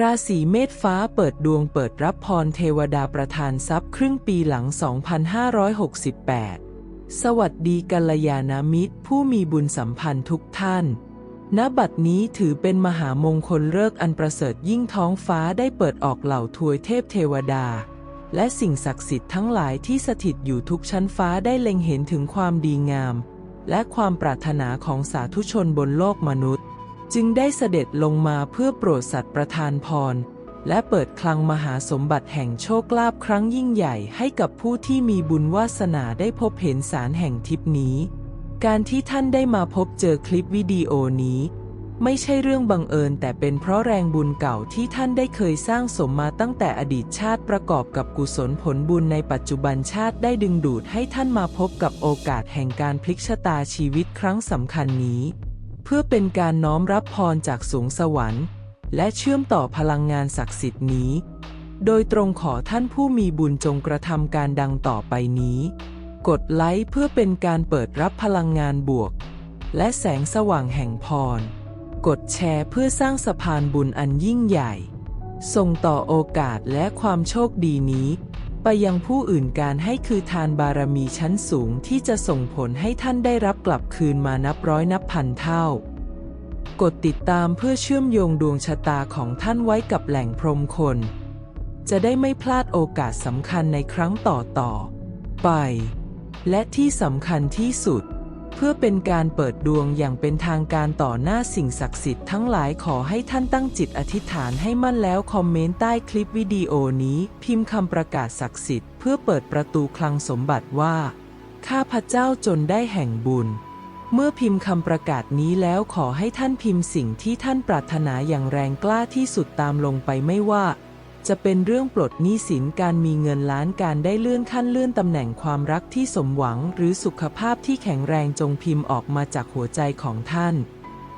ราศีเมษฟ้าเปิดดวงเปิดรับพรเทวดาประทานทรัพย์ครึ่งปีหลัง 2568 สวัสดีกัลยาณมิตร ผู้มีบุญสัมพันธ์ทุกท่าน ณ บัดนี้ถือเป็นมหามงคลเลิกอันประเสริฐยิ่งท้องฟ้าได้เปิดออกเหล่าทวยเทพเทวดา และสิ่งศักดิ์สิทธิ์ทั้งหลายที่สถิตอยู่ทุกชั้นฟ้าได้เล็งเห็นถึงความดีงาม และความปรารถนาของสาธุชนบนโลกมนุษย์ จึงได้เสด็จลงมาเพื่อโปรดสัตว์ประทานพร และเปิดคลังมหาสมบัติแห่งโชคลาภครั้งยิ่งใหญ่ให้กับผู้ที่มีบุญวาสนาได้พบเห็นสารแห่งทิพนี้ การที่ท่านได้มาพบเจอคลิปวิดีโอนี้ ไม่ใช่เรื่องบังเอิญแต่เป็นเพราะแรงบุญเก่าที่ท่านได้เคยสร้างสมมาตั้งแต่อดีตชาติประกอบกับกุศลผลบุญในปัจจุบันชาติได้ดึงดูดให้ท่านมาพบกับโอกาสแห่งการพลิกชะตาชีวิตครั้งสำคัญนี้ เพื่อเป็นการน้อมรับพรจากสูงสวรรค์ และเชื่อมต่อพลังงานศักดิ์สิทธิ์นี้ โดยตรงขอท่านผู้มีบุญจงกระทำการดังต่อไปนี้ กดไลค์เพื่อเป็นการเปิดรับพลังงานบวก และแสงสว่างแห่งพร กดแชร์เพื่อสร้างสะพานบุญอันยิ่งใหญ่ ส่งต่อโอกาสและความโชคดีนี้ ไปยังผู้อื่นการให้คือทานบารมีชั้นสูงที่จะส่งผลให้ท่านได้รับกลับคืนมานับร้อยนับพันเท่า กดติดตามเพื่อเชื่อมโยงดวงชะตาของท่านไว้กับแหล่งพรมคน จะได้ไม่พลาดโอกาสสำคัญในครั้งต่อต่อไป และที่สำคัญที่สุด เพื่อเป็นการเปิดดวงอย่างเป็นทางการต่อหน้าสิ่งศักดิ์สิทธิ์ทั้งหลายขอให้ท่านตั้งจิตอธิษฐานให้มั่นแล้วคอมเมนต์ใต้คลิปวิดีโอนี้ พิมพ์คำประกาศศักดิ์สิทธิ์เพื่อเปิดประตูคลังสมบัติว่า ข้าพเจ้าจนได้แห่งบุญ เมื่อพิมพ์คำประกาศนี้แล้วขอให้ท่านพิมพ์สิ่งที่ท่านปรารถนาอย่างแรงกล้าที่สุดตามลงไปไม่ว่า จะเป็นเรื่องปลดหนี้สินการมีเงินล้านการได้เลื่อนขั้นเลื่อนตำแหน่งความรักที่สมหวัง หรือสุขภาพที่แข็งแรงจงพิมพ์ออกมาจากหัวใจของท่าน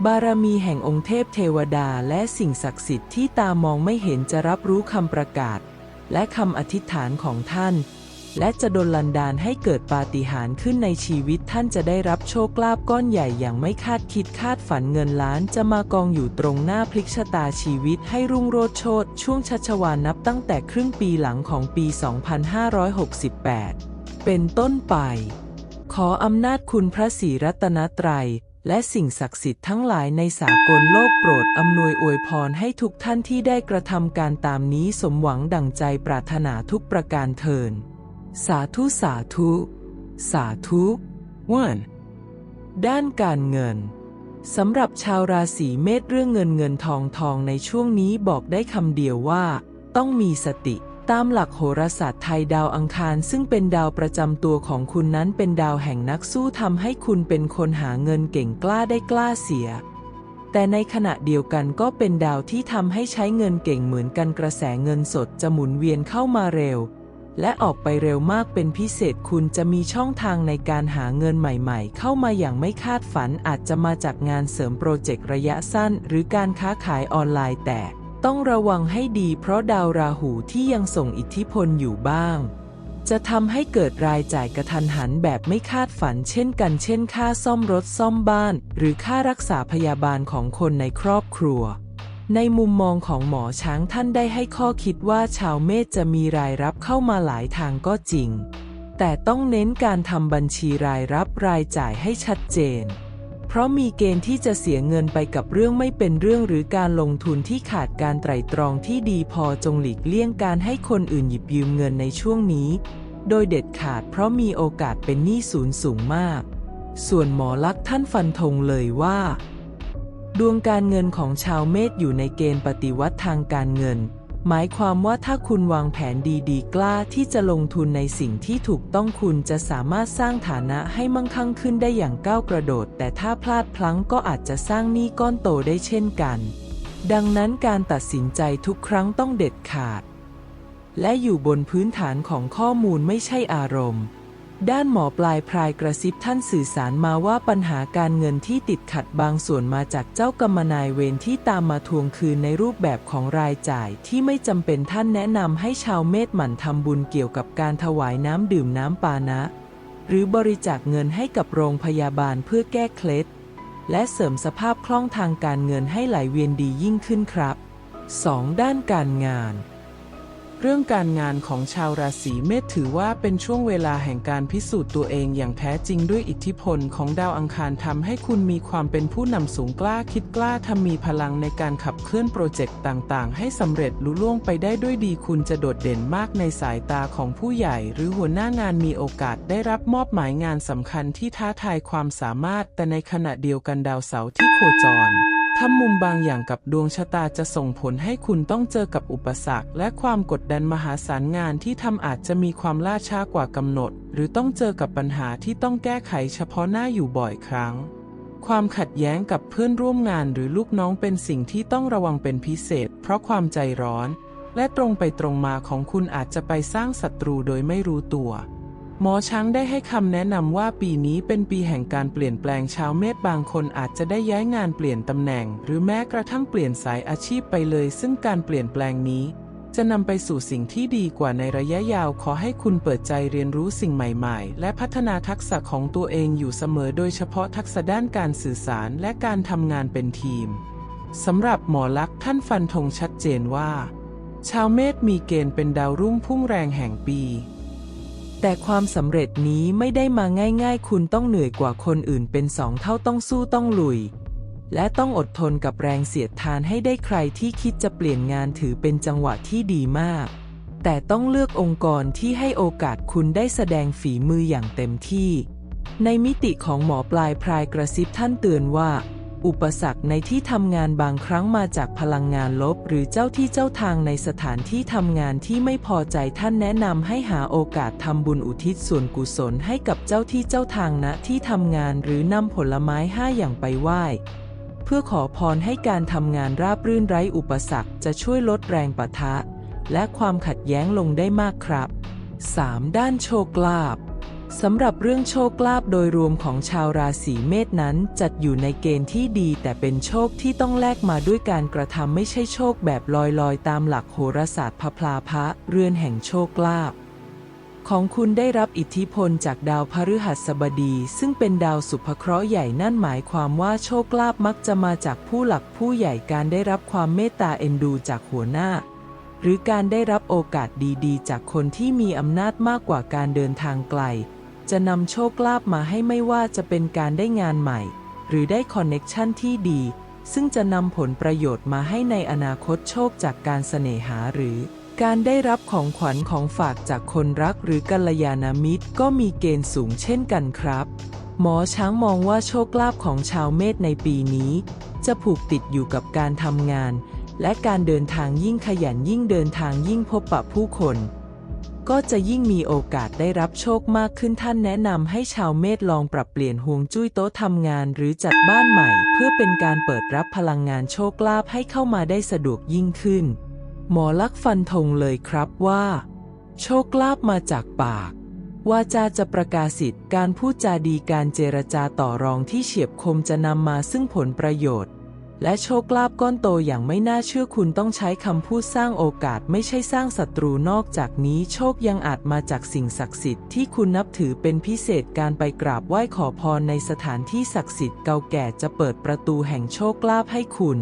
บารมีแห่งองค์เทพเทวดาและสิ่งศักดิ์สิทธิ์ที่ตามองไม่เห็นจะรับรู้คำประกาศ และคำอธิษฐานของท่าน และจะดลลันดาลให้เกิดปาฏิหาริย์ขึ้นในชีวิตท่านจะได้รับโชคลาภก้อนใหญ่อย่างไม่คาดคิดคาดฝันเงินล้านจะมากองอยู่ตรงหน้าพลิกชะตาชีวิตให้รุ่งโรจน์โชดช่วงชัชวาลนับตั้งแต่ครึ่งปีหลังของปี 2568 เป็นต้นไป ขออำนาจคุณพระศรีรัตนตรัยและสิ่งศักดิ์สิทธิ์ทั้งหลายในสากลโลกโปรดอำนวยอวยพรให้ทุกท่านที่ได้กระทำการตามนี้สมหวังดั่งใจปรารถนาทุกประการเทิน สาธุสาธุ สาธุ 1. ด้านการเงินสำหรับชาวราศีเมษเรื่องเงินเงินทองทองในช่วงนี้บอกได้คำเดียวว่า ต้องมีสติตามหลักโหราศาสตร์ไทยดาวอังคารซึ่งเป็นดาวประจำตัวของคุณนั้นเป็นดาวแห่งนักสู้ทำให้คุณเป็นคนหาเงินเก่งกล้าได้กล้าเสีย แต่ในขณะเดียวกันก็เป็นดาวที่ทำให้ใช้เงินเก่งเหมือนกันกระแสเงินสดจะหมุนเวียนเข้ามาเร็ว และออกไปเร็วมากเป็นพิเศษคุณจะมีช่องทางในการหาเงินใหม่ๆ เข้ามาอย่างไม่คาดฝันอาจจะมาจากงานเสริมโปรเจกต์ระยะสั้น หรือการค้าขายออนไลน์แต่ ต้องระวังให้ดีเพราะดาวราหูที่ยังส่งอิทธิพลอยู่บ้าง จะทำให้เกิดรายจ่ายกระทันหันแบบไม่คาดฝันเช่นกันเช่นค่าซ่อมรถซ่อมบ้าน หรือค่ารักษาพยาบาลของคนในครอบครัว ในมุมมองของหมอช้างท่านได้ให้ข้อคิดว่าชาวเมษจะมีรายรับเข้ามาหลายทางก็จริง แต่ต้องเน้นการทำบัญชีรายรับรายจ่ายให้ชัดเจน เพราะมีเกณฑ์ที่จะเสียเงินไปกับเรื่องไม่เป็นเรื่องหรือการลงทุนที่ขาดการไตร่ตรองที่ดีพอจงหลีกเลี่ยงการให้คนอื่นหยิบยืมเงินในช่วงนี้ โดยเด็ดขาดเพราะมีโอกาสเป็นหนี้ศูนย์สูงมาก ส่วนหมอลักษณ์ท่านฟันธงเลยว่า ดวงการเงินของชาวเมษอยู่ในเกณฑ์ปฏิวัติทางการเงิน หมายความว่าถ้าคุณวางแผนดีๆ กล้าที่จะลงทุนในสิ่งที่ถูกต้องคุณจะสามารถสร้างฐานะให้มั่งคั่งขึ้นได้อย่างก้าวกระโดด แต่ถ้าพลาดพลั้งก็อาจจะสร้างหนี้ก้อนโตได้เช่นกัน ดังนั้นการตัดสินใจทุกครั้งต้องเด็ดขาด และอยู่บนพื้นฐานของข้อมูลไม่ใช่อารมณ์ ด้านหมอปลายพรายกระซิบท่านสื่อสารมาว่าปัญหาการเงินที่ติดขัดบางส่วนมาจากเจ้ากรรมนายเวรที่ตามมาทวงคืนในรูปแบบของรายจ่ายที่ไม่จำเป็นท่านแนะนำให้ชาวเมษหมั่นทำบุญเกี่ยวกับการถวายน้ำดื่มน้ำปานะ หรือบริจาคเงินให้กับโรงพยาบาลเพื่อแก้เคล็ด และเสริมสภาพคล่องทางการเงินให้ไหลเวียนดียิ่งขึ้นครับ 2. ด้านการงาน เรื่องการงานของชาวราศีเมษถือว่าเป็นช่วงเวลาแห่งการพิสูจน์ตัวเองอย่างแท้จริงด้วยอิทธิพลของดาวอังคารทำให้คุณมีความเป็นผู้นำสูงกล้าคิดกล้าทำมีพลังในการขับเคลื่อนโปรเจกต์ต่างๆ ให้สำเร็จลุล่วงไปได้ด้วยดีคุณจะโดดเด่นมากในสายตาของผู้ใหญ่ หรือหัวหน้างานมีโอกาสได้รับมอบหมายงานสำคัญที่ท้าทายความสามารถ แต่ในขณะเดียวกันดาวเสาร์ที่โคจร ทำมุมบางอย่างกับดวงชะตาจะส่งผลให้คุณต้องเจอกับอุปสรรค และความกดดันมหาศาลงานที่ทำอาจจะมีความล่าช้ากว่ากำหนด หรือต้องเจอกับปัญหาที่ต้องแก้ไขเฉพาะหน้าอยู่บ่อยครั้ง ความขัดแย้งกับเพื่อนร่วมงานหรือลูกน้องเป็นสิ่งที่ต้องระวังเป็นพิเศษ เพราะความใจร้อน และตรงไปตรงมาของคุณอาจจะไปสร้างศัตรูโดยไม่รู้ตัว หมอช้างได้ให้คำแนะนำว่าปีนี้เป็นปีแห่งการเปลี่ยนแปลงชาวเมษบางคนอาจจะได้ย้ายงานเปลี่ยนตำแหน่ง หรือแม้กระทั่งเปลี่ยนสายอาชีพไปเลย ซึ่งการเปลี่ยนแปลงนี้ จะนำไปสู่สิ่งที่ดีกว่าในระยะยาวขอให้คุณเปิดใจเรียนรู้สิ่งใหม่ๆ และพัฒนาทักษะของตัวเองอยู่เสมอ โดยเฉพาะทักษะด้านการสื่อสารและการทำงานเป็นทีมสำหรับหมอลักษ์ท่านฟันธงชัดเจนว่า ชาวเมษมีเกณฑ์เป็นดาวรุ่งพุ่งแรงแห่งปี แต่ความสำเร็จนี้ไม่ได้มาง่ายๆ คุณต้องเหนื่อยกว่าคนอื่นเป็นสองเท่าต้องสู้ต้องลุย และต้องอดทนกับแรงเสียดทานให้ได้ใครที่คิดจะเปลี่ยนงานถือเป็นจังหวะที่ดีมาก แต่ต้องเลือกองค์กรที่ให้โอกาสคุณได้แสดงฝีมืออย่างเต็มที่ ในมิติของหมอปลายพรายกระซิบท่านเตือนว่า อุปสรรคในที่ทำงานบางครั้งมาจากพลังงานลบ หรือเจ้าที่เจ้าทางในสถานที่ทำงานที่ไม่พอใจท่านแนะนำให้หาโอกาสทำบุญอุทิศส่วนกุศลให้กับเจ้าที่เจ้าทางณที่ทำงานหรือนำผลไม้ห้าอย่างไปไหว้เพื่อขอพรให้การทำงานราบรื่นไร้อุปสรรคจะช่วยลดแรงปะทะ และความขัดแย้งลงได้มากครับ 3. ด้านโชคลาภ สำหรับเรื่องโชคลาภโดยรวมของชาวราศีเมษนั้น จัดอยู่ในเกณฑ์ที่ดี แต่เป็นโชคที่ต้องแลกมาด้วยการกระทำไม่ใช่โชคแบบลอยๆ ตามหลักโหราศาสตร์พพลาพะเรือนแห่งโชคลาภของคุณได้รับอิทธิพลจากดาวพฤหัสบดี ซึ่งเป็นดาวสุภเคราะห์ใหญ่นั่นหมายความว่าโชคลาภมักจะมาจากผู้หลักผู้ใหญ่การได้รับความเมตตาเอ็นดูจากหัวหน้า หรือการได้รับโอกาสดีๆ จากคนที่มีอำนาจมากกว่าการเดินทางไกล จะนำโชคลาภมาให้ไม่ว่าจะเป็นการได้งานใหม่ หรือได้คอนเน็กชันที่ดี ซึ่งจะนำผลประโยชน์มาให้ในอนาคตโชคจากการเสน่หาหรือ การได้รับของขวัญของฝากจากคนรักหรือกัลยาณมิตรก็มีเกณฑ์สูงเช่นกันครับ หมอช้างมองว่าโชคลาภของชาวเมษในปีนี้ จะผูกติดอยู่กับการทำงาน และการเดินทางยิ่งขยันยิ่งเดินทางยิ่งพบปะผู้คน ก็จะยิ่งมีโอกาสได้รับโชคมากขึ้นท่านแนะนำให้ชาวเมษลองปรับเปลี่ยนห่วงจุ้ยโต๊ะทำงานหรือจัดบ้านใหม่ เพื่อเป็นการเปิดรับพลังงานโชคลาภให้เข้ามาได้สะดวกยิ่งขึ้น หมอลักฟันธงเลยครับว่า โชคลาภมาจากปากวาจาจะประกาศสิทธิ์การพูดจาดีการเจรจาต่อรองที่เฉียบคมจะนำมาซึ่งผลประโยชน์ และโชคลาภก้อนโตอย่างไม่น่าเชื่อคุณต้องใช้คำพูดสร้างโอกาสไม่ใช่สร้างศัตรูนอกจากนี้โชคยังอาจมาจากสิ่งศักดิ์สิทธิ์ที่คุณนับถือเป็นพิเศษการไปกราบไหว้ขอพรในสถานที่ศักดิ์สิทธิ์เก่าแก่จะเปิดประตูแห่งโชคลาภให้คุณ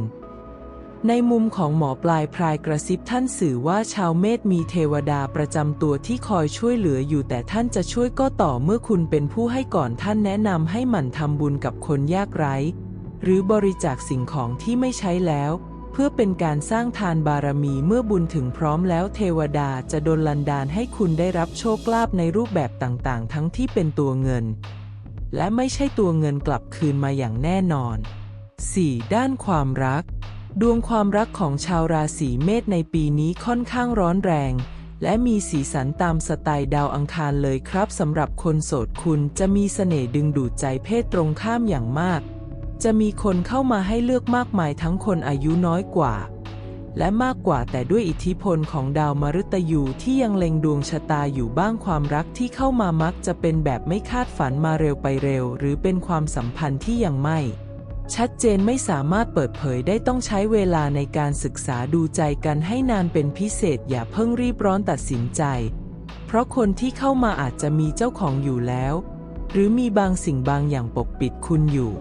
ในมุมของหมอปลายพรายกระซิบท่านสื่อว่าชาวเมษมีเทวดาประจำตัวที่คอยช่วยเหลืออยู่แต่ท่านจะช่วยก็ต่อเมื่อคุณเป็นผู้ให้ก่อนท่านแนะนำให้หมั่นทำบุญกับคนยากไร้ หรือบริจาคสิ่งของที่ไม่ใช้แล้ว เพื่อเป็นการสร้างทานบารมีเมื่อบุญถึงพร้อมแล้วเทวดาจะดลลันดาลให้คุณได้รับโชคลาภในรูปแบบต่างๆ ทั้งที่เป็นตัวเงิน และไม่ใช่ตัวเงินกลับคืนมาอย่างแน่นอน 4. ด้านความรัก ดวงความรักของชาวราศีเมษในปีนี้ค่อนข้างร้อนแรง และมีสีสันตามสไตล์ดาวอังคารเลยครับสำหรับคนโสดคุณจะมีเสน่ห์ดึงดูดใจเพศตรงข้ามอย่างมาก จะมีคนเข้ามาให้เลือกมากมายทั้งคนอายุน้อยกว่า และมากกว่าแต่ด้วยอิทธิพลของดาวมฤตยูที่ยังเล็งดวงชะตาอยู่บ้างความรักที่เข้ามามักจะเป็นแบบไม่คาดฝันมาเร็วไปเร็ว หรือเป็นความสัมพันธ์ที่ยังไม่ชัดเจนไม่สามารถเปิดเผยได้ต้องใช้เวลาในการศึกษาดูใจกันให้นานเป็นพิเศษอย่าเพิ่งรีบร้อนตัดสินใจ เพราะคนที่เข้ามาอาจจะมีเจ้าของอยู่แล้ว หรือมีบางสิ่งบางอย่างปกปิดคุณอยู่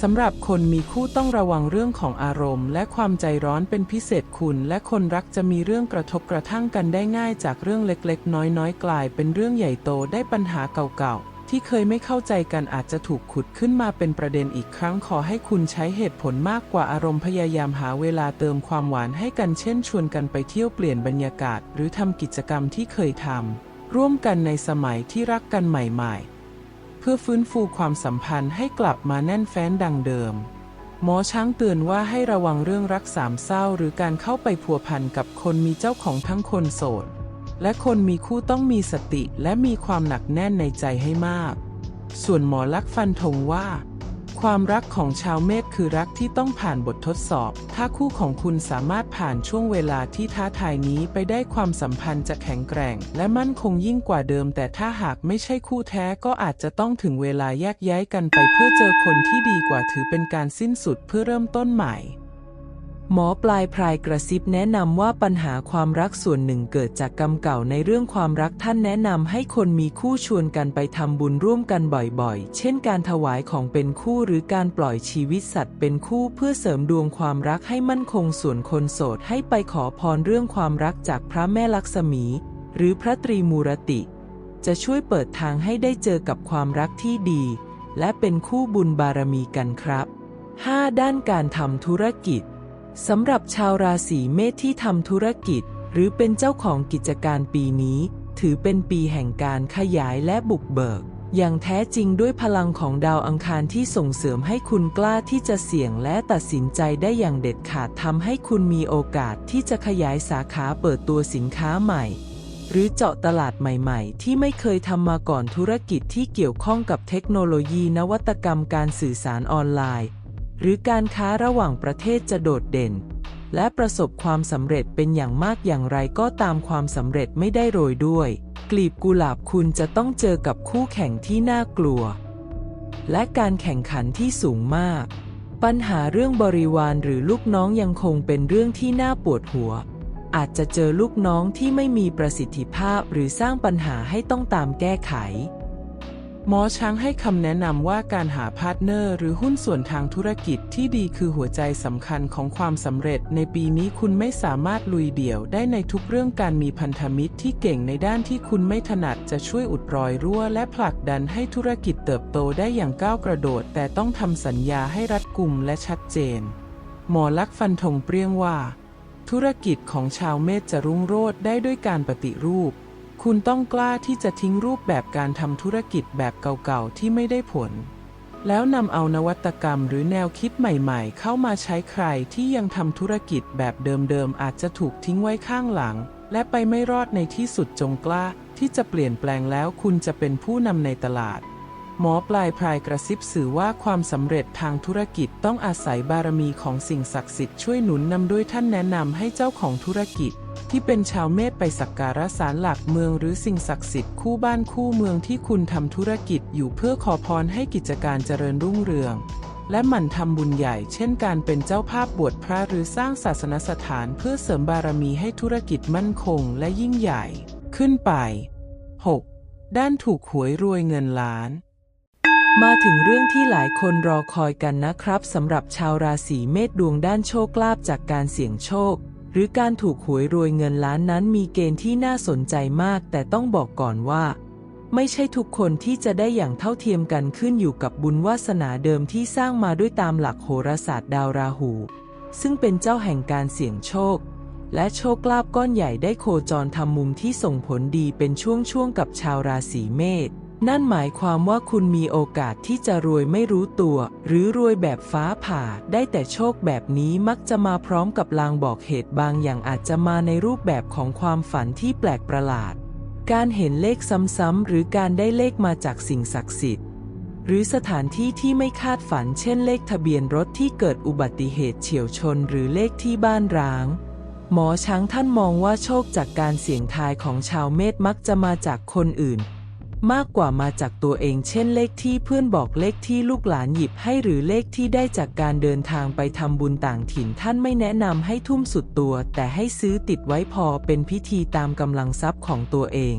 สำหรับคนมีคู่ต้องระวังเรื่องของอารมณ์ และความใจร้อนเป็นพิเศษคุณ และคนรักจะมีเรื่องกระทบกระทั่งกันได้ง่ายจากเรื่องเล็กๆ น้อยๆ กลายเป็นเรื่องใหญ่โตได้ปัญหาเก่าๆ ที่เคยไม่เข้าใจกันอาจจะถูกขุดขึ้นมาเป็นประเด็นอีกครั้งขอให้คุณใช้เหตุผลมากกว่าอารมณ์พยายามหาเวลาเติมความหวานให้กันเช่นชวนกันไปเที่ยวเปลี่ยนบรรยากาศ หรือทำกิจกรรมที่เคยทำร่วมกันในสมัยที่รักกันใหม่ ๆ พื่อฟื้นฟูความสัมพันธ์ให้กลับมาแน่นแฟ้นดังเดิม หมอช้างเตือนว่าให้ระวังเรื่องรักสามเศร้า หรือการเข้าไปพัวพันกับคนมีเจ้าของทั้งคนโสด และคนมีคู่ต้องมีสติและมีความหนักแน่นในใจให้มาก ส่วนหมอลักษ์ฟันธงว่า ความรักของชาวเมษคือรักที่ต้องผ่านบททดสอบ ถ้าคู่ของคุณสามารถผ่านช่วงเวลาที่ท้าทายนี้ไปได้ความสัมพันธ์จะแข็งแกร่ง และมั่นคงยิ่งกว่าเดิม แต่ถ้าหากไม่ใช่คู่แท้ก็อาจจะต้องถึงเวลาแยกย้ายกันไปเพื่อเจอคนที่ดีกว่าถือเป็นการสิ้นสุดเพื่อเริ่มต้นใหม่ หมอปลายพรายกระซิบแนะนำว่าปัญหาความรักส่วนหนึ่งเกิดจากกรรมเก่าในเรื่องความรักท่านแนะนำให้คนมีคู่ชวนกันไปทำบุญร่วมกันบ่อยๆ เช่นการถวายของเป็นคู่หรือการปล่อยชีวิตสัตว์เป็นคู่เพื่อเสริมดวงความรักให้มั่นคงส่วนคนโสดให้ไปขอพรเรื่องความรักจากพระแม่ลักษมี หรือพระตรีมูรติ จะช่วยเปิดทางให้ได้เจอกับความรักที่ดี และเป็นคู่บุญบารมีกันครับ 5. ด้านการทำธุรกิจ สำหรับชาวราศีเมษที่ทำธุรกิจ หรือเป็นเจ้าของกิจการปีนี้ ถือเป็นปีแห่งการขยายและบุกเบิก อย่างแท้จริงด้วยพลังของดาวอังคารที่ส่งเสริมให้คุณกล้าที่จะเสี่ยงและตัดสินใจได้อย่างเด็ดขาดทำให้คุณมีโอกาสที่จะขยายสาขาเปิดตัวสินค้าใหม่ หรือเจาะตลาดใหม่ ๆ ที่ไม่เคยทำมาก่อนธุรกิจที่เกี่ยวข้องกับเทคโนโลยีนวัตกรรมการสื่อสารออนไลน์ หรือการค้าระหว่างประเทศจะโดดเด่น และประสบความสำเร็จเป็นอย่างมากอย่างไรก็ตามความสำเร็จไม่ได้โรยด้วย กลีบกุหลาบคุณจะต้องเจอกับคู่แข่งที่น่ากลัว และการแข่งขันที่สูงมาก ปัญหาเรื่องบริวารหรือลูกน้องยังคงเป็นเรื่องที่น่าปวดหัว อาจจะเจอลูกน้องที่ไม่มีประสิทธิภาพหรือสร้างปัญหาให้ต้องตามแก้ไข หมอช้างให้คำแนะนำว่าการหาพาร์ทเนอร์ หรือหุ้นส่วนทางธุรกิจที่ดีคือหัวใจสำคัญของความสำเร็จ ในปีนี้คุณไม่สามารถลุยเดี่ยวได้ในทุกเรื่องการมีพันธมิตรที่เก่งในด้านที่คุณไม่ถนัดจะช่วยอุดรอยรั่ว และผลักดันให้ธุรกิจเติบโตได้อย่างก้าวกระโดด แต่ต้องทำสัญญาให้รัดกุมและชัดเจน หมอลักษ์ฟันธงเปรี้ยงว่า ธุรกิจของชาวเมษจะรุ่งโรจน์ได้ด้วยการปฏิรูป คุณต้องกล้าที่จะทิ้งรูปแบบการทำธุรกิจแบบเก่าๆ ที่ไม่ได้ผล แล้วนำเอานวัตกรรมหรือแนวคิดใหม่ๆ เข้ามาใช้ใครที่ยังทำธุรกิจแบบเดิมๆ อาจจะถูกทิ้งไว้ข้างหลัง และไปไม่รอดในที่สุดจงกล้า ที่จะเปลี่ยนแปลงแล้วคุณจะเป็นผู้นำในตลาด หมอปลายพรายกระซิบสื่อว่าความสำเร็จทางธุรกิจต้องอาศัยบารมีของสิ่งศักดิ์สิทธิ์ช่วยหนุนนำด้วยท่านแนะนำให้เจ้าของธุรกิจ ที่เป็นชาวเมษไปสักการะศาลหลักเมืองหรือสิ่งศักดิ์สิทธิ์คู่บ้านคู่เมืองที่คุณทำธุรกิจอยู่เพื่อขอพรให้กิจการเจริญรุ่งเรือง และหมั่นทำบุญใหญ่ เช่นการเป็นเจ้าภาพบวชพระหรือสร้างศาสนสถานเพื่อเสริมบารมีให้ธุรกิจมั่นคงและยิ่งใหญ่ ขึ้นไป 6. ด้านถูกหวยรวยเงินล้านมาถึงเรื่องที่หลายคนรอคอยกันนะครับสำหรับชาวราศีเมษดวงด้านโชคลาภจากการเสี่ยงโชค หรือการถูกหวยรวยเงินล้านนั้นมีเกณฑ์ที่น่าสนใจมาก แต่ต้องบอกก่อนว่า ไม่ใช่ทุกคนที่จะได้อย่างเท่าเทียมกันขึ้นอยู่กับบุญวาสนาเดิมที่สร้างมาด้วยตามหลักโหราศาสตร์ดาวราหู ซึ่งเป็นเจ้าแห่งการเสี่ยงโชค และโชคลาภก้อนใหญ่ได้โคจรทำมุมที่ส่งผลดีเป็นช่วงๆกับชาวราศีเมษ นั่นหมายความว่าคุณมีโอกาสที่จะรวยไม่รู้ตัว หรือรวยแบบฟ้าผ่า ได้แต่โชคแบบนี้มักจะมาพร้อมกับลางบอกเหตุบางอย่างอาจจะมาในรูปแบบของความฝันที่แปลกประหลาด การเห็นเลขซ้ำๆหรือการได้เลขมาจากสิ่งศักดิ์สิทธิ์ หรือสถานที่ที่ไม่คาดฝัน เช่นเลขทะเบียนรถที่เกิดอุบัติเหตุเฉียวชน หรือเลขที่บ้านร้างหมอช้างท่านมองว่าโชคจากการเสี่ยงทายของชาวเมษมักจะมาจากคนอื่น มากกว่ามาจากตัวเอง เช่นเลขที่เพื่อนบอกเลขที่ลูกหลานหยิบให้หรือเลขที่ได้จากการเดินทางไปทำบุญต่างถิ่นท่านไม่แนะนำให้ทุ่มสุดตัว แต่ให้ซื้อติดไว้พอเป็นพิธีตามกำลังทรัพย์ของตัวเอง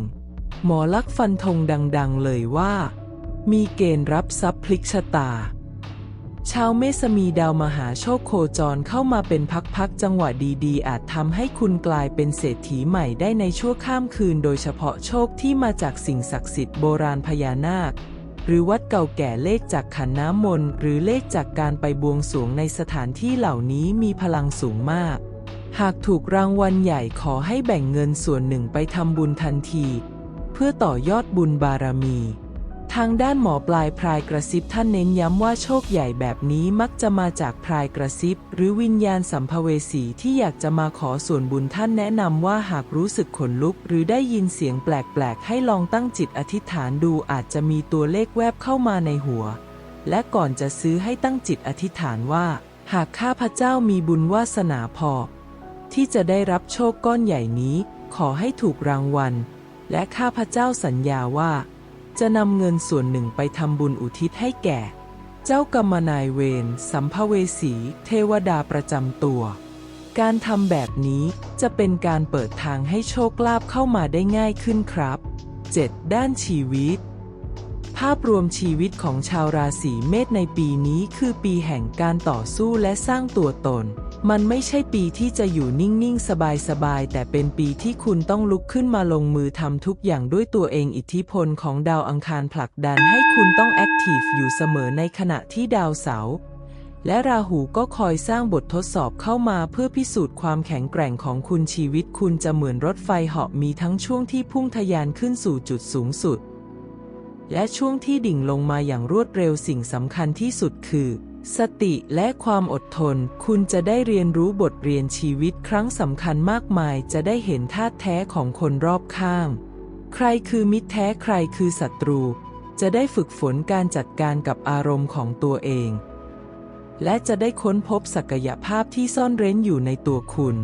หมอลักษ์ฟันธงดังๆ เลยว่า มีเกณฑ์รับทรัพย์พลิกชะตา ชาวเมษมีดาวมหาโชคโคจรเข้ามาเป็นพักๆจังหวะดีๆ อาจทำให้คุณกลายเป็นเศรษฐีใหม่ได้ในชั่วข้ามคืน โดยเฉพาะโชคที่มาจากสิ่งศักดิ์สิทธิ์โบราณพญานาค หรือวัดเก่าแก่เลขจากขันน้ำมนต์หรือเลขจากการไปบวงสรวงในสถานที่เหล่านี้มีพลังสูงมาก หากถูกรางวัลใหญ่ขอให้แบ่งเงินส่วนหนึ่งไปทำบุญทันที เพื่อต่อยอดบุญบารมี ทางด้านหมอปลายพรายกระซิบท่านเน้นย้ำว่าโชคใหญ่แบบนี้มักจะมาจากพรายกระซิบ หรือวิญญาณสัมภเวสีที่อยากจะมาขอส่วนบุญท่านแนะนำว่าหากรู้สึกขนลุก หรือได้ยินเสียงแปลกๆ ให้ลองตั้งจิตอธิษฐานดูอาจจะมีตัวเลขแวบเข้ามาในหัว และก่อนจะซื้อให้ตั้งจิตอธิษฐานว่า หากข้าพเจ้ามีบุญวาสนาพอ ที่จะได้รับโชคก้อนใหญ่นี้ ขอให้ถูกรางวัล และข้าพเจ้าสัญญาว่า จะนำเงินส่วนหนึ่งไปทำบุญอุทิศให้แก่ เจ้ากรรมนายเวรสัมภเวสี เทวดาประจำตัว การทำแบบนี้จะเป็นการเปิดทางให้โชคลาภเข้ามาได้ง่ายขึ้นครับ 7. ด้านชีวิต ภาพรวมชีวิตของชาวราศีเมษในปีนี้คือปีแห่งการต่อสู้และสร้างตัวตน มันไม่ใช่ปีที่จะอยู่นิ่ง ๆ สบาย ๆ แต่เป็นปีที่คุณต้องลุกขึ้นมาลงมือทำทุกอย่างด้วยตัวเองอิทธิพลของดาวอังคารผลักดันให้คุณต้องแอคทีฟอยู่เสมอในขณะที่ดาวเสาร์และราหูก็คอยสร้างบททดสอบเข้ามาเพื่อพิสูจน์ความแข็งแกร่งของคุณชีวิตคุณจะเหมือนรถไฟเหาะมีทั้งช่วงที่พุ่งทะยานขึ้นสู่จุดสูงสุด และช่วงที่ดิ่งลงมาอย่างรวดเร็วสิ่งสำคัญที่สุดคือ สติและความอดทน คุณจะได้เรียนรู้บทเรียนชีวิตครั้งสำคัญมากมาย จะได้เห็นท่าแท้ของคนรอบข้าง ใครคือมิตรแท้ใครคือศัตรู จะได้ฝึกฝนการจัดการกับอารมณ์ของตัวเอง และจะได้ค้นพบศักยภาพที่ซ่อนเร้นอยู่ในตัวคุณ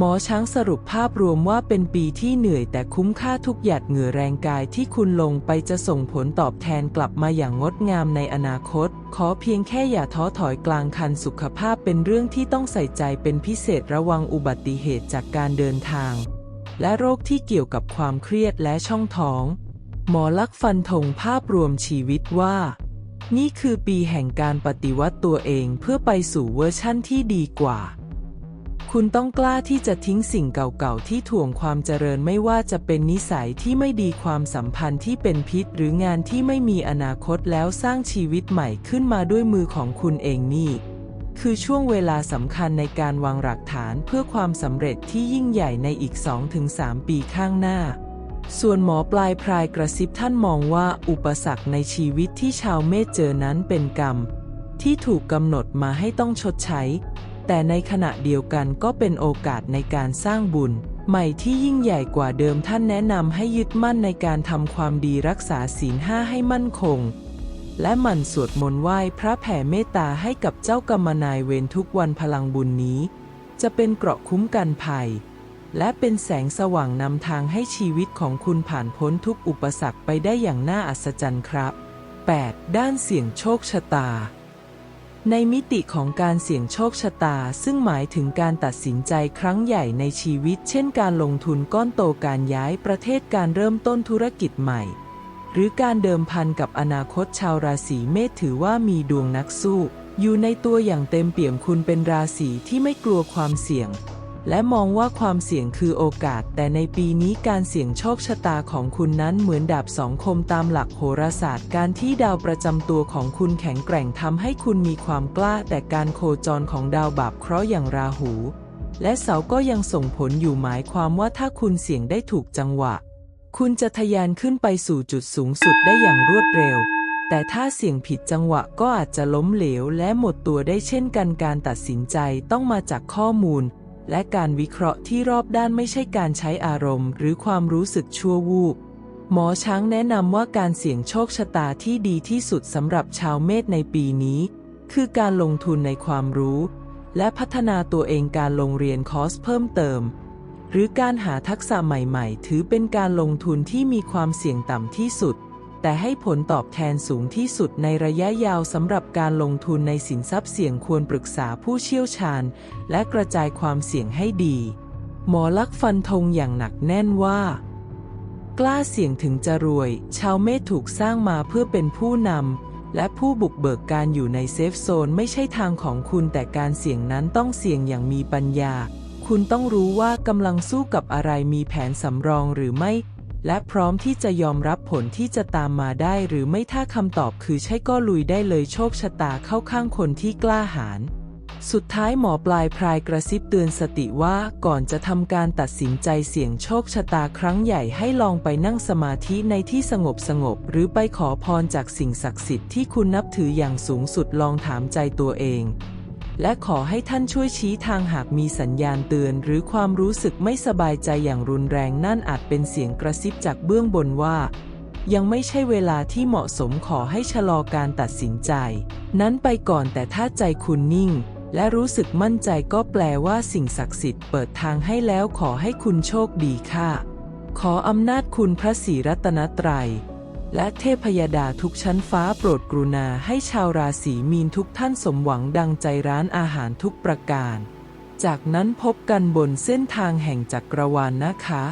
หมอช้างสรุปภาพรวมว่าเป็นปีที่เหนื่อยแต่คุ้มค่าทุกหยาดเหงื่อแรงกายที่คุณลงไปจะส่งผลตอบแทนกลับมาอย่างงดงามในอนาคต ขอเพียงแค่อย่าท้อถอยกลางคันสุขภาพเป็นเรื่องที่ต้องใส่ใจเป็นพิเศษระวังอุบัติเหตุจากการเดินทาง และโรคที่เกี่ยวกับความเครียดและช่องท้อง หมอลักฟันธงภาพรวมชีวิตว่า นี่คือปีแห่งการปฏิวัติตัวเองเพื่อไปสู่เวอร์ชั่นที่ดีกว่า คุณต้องกล้าที่จะทิ้งสิ่งเก่าๆ ที่ถ่วงความเจริญไม่ว่าจะเป็นนิสัยที่ไม่ดีความสัมพันธ์ที่เป็นพิษ หรืองานที่ไม่มีอนาคตแล้วสร้างชีวิตใหม่ขึ้นมาด้วยมือของคุณเองนี่ คือช่วงเวลาสำคัญในการวางหลักฐานเพื่อความสำเร็จที่ยิ่งใหญ่ในอีก 2-3 ปีข้างหน้า ส่วนหมอปลายพรายกระซิบท่านมองว่าอุปสรรคในชีวิตที่ชาวเมษเจอนั้นเป็นกรรม ที่ถูกกำหนดมาให้ต้องชดใช้ แต่ในขณะเดียวกันก็เป็นโอกาสในการสร้างบุญ ใหม่ที่ยิ่งใหญ่กว่าเดิมท่านแนะนำให้ยึดมั่นในการทำความดีรักษาศีลห้าให้มั่นคง และหมั่นสวดมนต์ไหว้พระแผ่เมตตาให้กับเจ้ากรรมนายเวรทุกวันพลังบุญนี้ จะเป็นเกราะคุ้มกันภัย และเป็นแสงสว่างนำทางให้ชีวิตของคุณผ่านพ้นทุกอุปสรรคไปได้อย่างน่าอัศจรรย์ครับ 8. ด้านเสี่ยงโชคชะตา ในมิติของการเสี่ยงโชคชะตา ซึ่งหมายถึงการตัดสินใจครั้งใหญ่ในชีวิต เช่นการลงทุนก้อนโตการย้ายประเทศการเริ่มต้นธุรกิจใหม่ หรือการเดิมพันกับอนาคตชาวราศีเมษถือว่ามีดวงนักสู้ อยู่ในตัวอย่างเต็มเปี่ยมคุณเป็นราศีที่ไม่กลัวความเสี่ยง และมองว่าความเสี่ยงคือโอกาส แต่ในปีนี้การเสี่ยงโชคชะตาของคุณนั้นเหมือนดาบสองคมตามหลักโหราศาสตร์ การที่ดาวประจำตัวของคุณแข็งแกร่งทำให้คุณมีความกล้า แต่การโคจรของดาวบาปเคราะห์อย่างราหู และเสาร์ก็ยังส่งผลอยู่หมายความว่าถ้าคุณเสี่ยงได้ถูกจังหวะ คุณจะทะยานขึ้นไปสู่จุดสูงสุดได้อย่างรวดเร็วแต่ถ้าเสี่ยงผิดจังหวะก็อาจจะล้มเหลวและหมดตัวได้เช่นกันการตัดสินใจต้องมาจากข้อมูล และการวิเคราะห์ที่รอบด้านไม่ใช่การใช้อารมณ์ หรือความรู้สึกชั่ววูบหมอช้างแนะนำว่าการเสี่ยงโชคชะตาที่ดีที่สุดสำหรับชาวเมษในปีนี้ คือการลงทุนในความรู้ และพัฒนาตัวเองการลงเรียนคอร์สเพิ่มเติม หรือการหาทักษะใหม่ ๆ ถือเป็นการลงทุนที่มีความเสี่ยงต่ำที่สุด แต่ให้ผลตอบแทนสูงที่สุดในระยะยาวสำหรับการลงทุนในสินทรัพย์เสี่ยงควรปรึกษาผู้เชี่ยวชาญ และกระจายความเสี่ยงให้ดี หมอลักฟันธงอย่างหนักแน่นว่า กล้าเสี่ยงถึงจะรวย ชาวเมษถูกสร้างมาเพื่อเป็นผู้นำและผู้บุกเบิกการอยู่ในเซฟโซนไม่ใช่ทางของคุณแต่การเสี่ยงนั้นต้องเสี่ยงอย่างมีปัญญา คุณต้องรู้ว่ากำลังสู้กับอะไรมีแผนสำรองหรือไม่ และพร้อมที่จะยอมรับผลที่จะตามมาได้หรือไม่ถ้าคำตอบคือใช่ก็ลุยได้เลยโชคชะตาเข้าข้างคนที่กล้าหาญสุดท้ายหมอปลายพรายกระซิบเตือนสติว่าก่อนจะทำการตัดสินใจเสี่ยงโชคชะตาครั้งใหญ่ให้ลองไปนั่งสมาธิในที่สงบสงบ หรือไปขอพรจากสิ่งศักดิ์สิทธิ์ที่คุณนับถืออย่างสูงสุดลองถามใจตัวเอง และขอให้ท่านช่วยชี้ทางหากมีสัญญาณเตือน หรือความรู้สึกไม่สบายใจอย่างรุนแรงนั่นอาจเป็นเสียงกระซิบจากเบื้องบนว่า ยังไม่ใช่เวลาที่เหมาะสมขอให้ชะลอการตัดสินใจ นั้นไปก่อนแต่ถ้าใจคุณนิ่ง และรู้สึกมั่นใจก็แปลว่าสิ่งศักดิ์สิทธิ์เปิดทางให้แล้วขอให้คุณโชคดีค่ะ ขออำนาจคุณพระศรีรัตนตรัย และเทพยดาทุกชั้นฟ้าโปรดกรุณาให้ชาวราศีมีนทุกท่านสมหวังดังใจร้านอาหารทุกประการ จากนั้นพบกันบนเส้นทางแห่งจักรวาลนะคะ